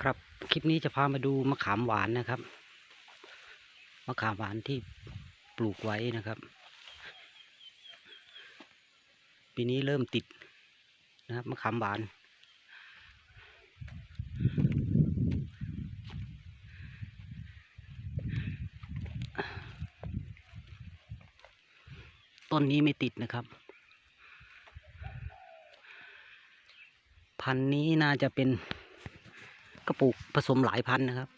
ครับคลิปนี้จะพามาดูมะขามหวานนะครับ มะขามหวานที่ปลูกไว้นะครับ ปีนี้เริ่มติดนะครับมะขามหวาน ต้นนี้ไม่ติดนะครับ พันนี้น่าจะเป็น กระปุกผสมหลายพันธุ์นะครับ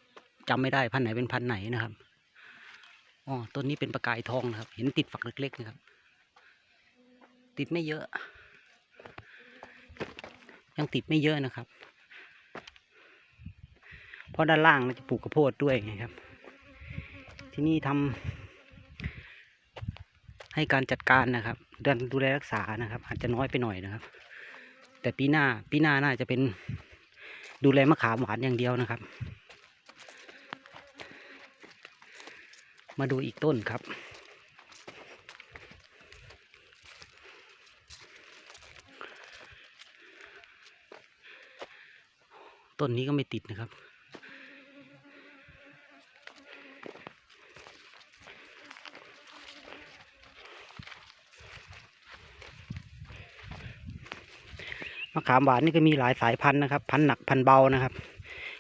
จำไม่ได้พันธุ์ไหนเป็นพันธุ์ไหนนะครับอ๋อต้นนี้เป็นประกายทองนะครับ เห็นติดฝักเล็กๆนะครับ ติดไม่เยอะ ยังติดไม่เยอะนะครับ เพราะด้านล่างเราจะปลูกกระโพดด้วยไงครับ ที่นี่ทำให้การจัดการนะครับเดินดูแลรักษานะครับ อาจจะน้อยไปหน่อยนะครับ แต่ปีหน้าปีหน้าน่าจะเป็น ดูแลมะขามหวานอย่างเดียวนะครับ มาดูอีกต้นครับ ต้นนี้ก็ไม่ติดนะครับ มะขามหวานนี่ก็มีหลายสายพันธุ์นะครับ พันธุ์หนักพันธุ์เบานะครับ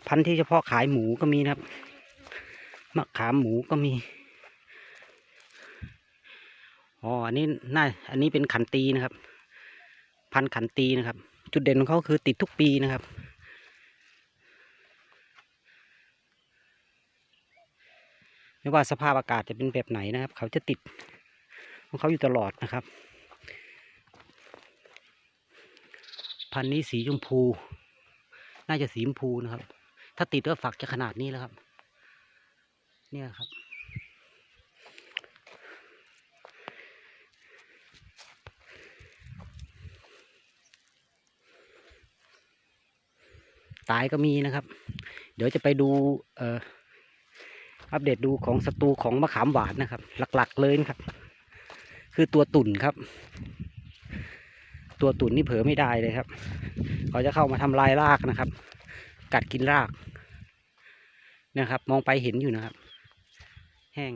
พันธุ์ที่เฉพาะขายหมูก็มีนะครับ มะขามหมูก็มีอ๋ออันนี้น่าอันนี้เป็นขันตีนะครับ พันธุ์ขันตีนะครับ จุดเด่นของเขาคือติดทุกปีนะครับ ไม่ว่าสภาพอากาศจะเป็นแบบไหนนะครับ เขาจะติดของเขาอยู่ตลอดนะครับ พันธุ์นี้สีชมพู น่าจะสีชมพูนะครับ ถ้าติดก็ฝักจะขนาดนี้แล้วครับ เนี่ยครับ ตายก็มีนะครับ เดี๋ยวจะไปดูเอ่ออัปเดตดูของศัตรูของมะขามหวานนะครับ หลักๆเลยนะครับ คือตัวตุ่นครับ ตัวตุ่นนี่เผลอไม่ได้เลยครับ เขาจะเข้ามาทำลายรากนะครับ กัดกินรากนะครับ มองไปเห็นอยู่นะครับ แห้ง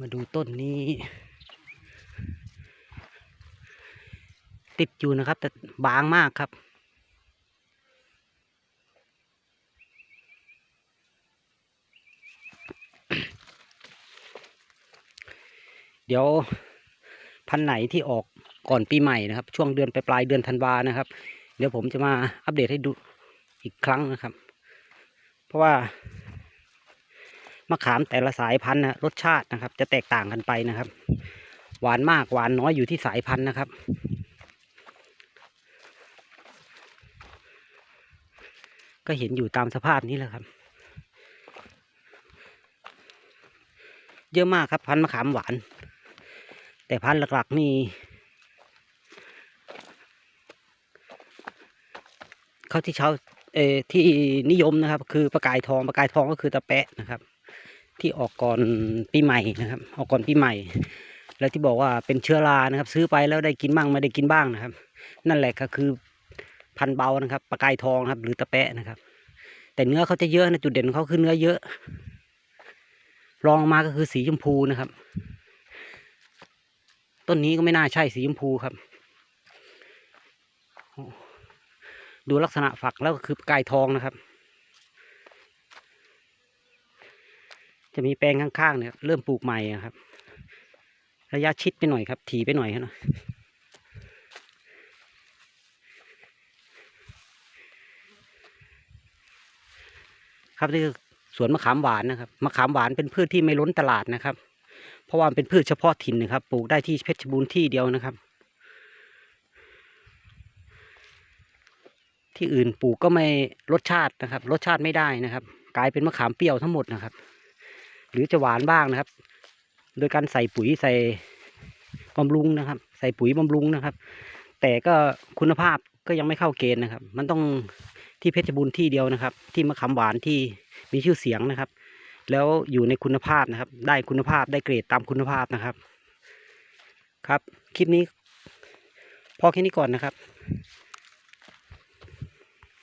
มาดูต้นนี้ ติดอยู่นะครับ แต่บางมากครับ เดี๋ยวพันไหนที่ออกก่อนปีใหม่นะครับ ช่วงเดือนปลายเดือนธันวานะครับ เดี๋ยวผมจะมาอัปเดตให้ดูอีกครั้งนะครับ เพราะว่ามะขามแต่ละสายพันธุ์นะรสชาตินะครับ จะแตกต่างกันไปนะครับ หวานมากหวานน้อยอยู่ที่สายพันธุ์นะครับ ก็เห็นอยู่ตามสภาพนี้แหละครับ เยอะมากครับพันธุ์มะขามหวาน แต่พันธุ์หลักๆนี่เขาที่ช้าเอที่นิยมนะครับ คือประกายทองประกายทองก็คือตะแปะนะครับ ที่ออกก่อนปีใหม่นะครับ ออกก่อนปีใหม่ แล้วที่บอกว่าเป็นเชื้อรานะครับ ซื้อไปแล้วได้กินบ้างไม่ได้กินบ้างนะครับ นั่นแหละก็คือพันธุ์เบานะครับประกายทองครับ หรือตะแปะนะครับ แต่เนื้อเขาจะเยอะนะจุดเด่นของเขาคือเนื้อเยอะรองมาก็คือสีชมพูนะครับ ต้นนี้ก็ไม่น่าใช่สีชมพูครับ ดูลักษณะฝักแล้วก็คือประกายทองนะครับ จะมีแปลงข้างๆเนี่ยเริ่มปลูกใหม่ครับ ระยะชิดไปหน่อยครับ ถี่ไปหน่อยครับครับนี่คือสวนมะขามหวานนะครับมะขามหวานเป็นพืชที่ไม่ล้นตลาดนะครับ เพราะว่าเป็นพืชเฉพาะถิ่นนะครับ ปลูกได้ที่เพชรบูรณ์ที่เดียวนะครับ ที่อื่นปลูกก็ไม่รสชาตินะครับ รสชาติไม่ได้นะครับ กลายเป็นมะขามเปรี้ยวทั้งหมดนะครับ หรือจะหวานบ้างนะครับ โดยการใส่ปุ๋ยใส่บำรุงนะครับ ใส่ปุ๋ยบำรุงนะครับ แต่ก็คุณภาพก็ยังไม่เข้าเกณฑ์นะครับ มันต้องที่เพชรบูรณ์ที่เดียวนะครับ ที่มะขามหวานที่มีชื่อเสียงนะครับ แล้วอยู่ในคุณภาพนะครับ ได้คุณภาพได้เกรดตามคุณภาพนะครับ ครับ คลิปนี้ พอแค่นี้ก่อนนะครับ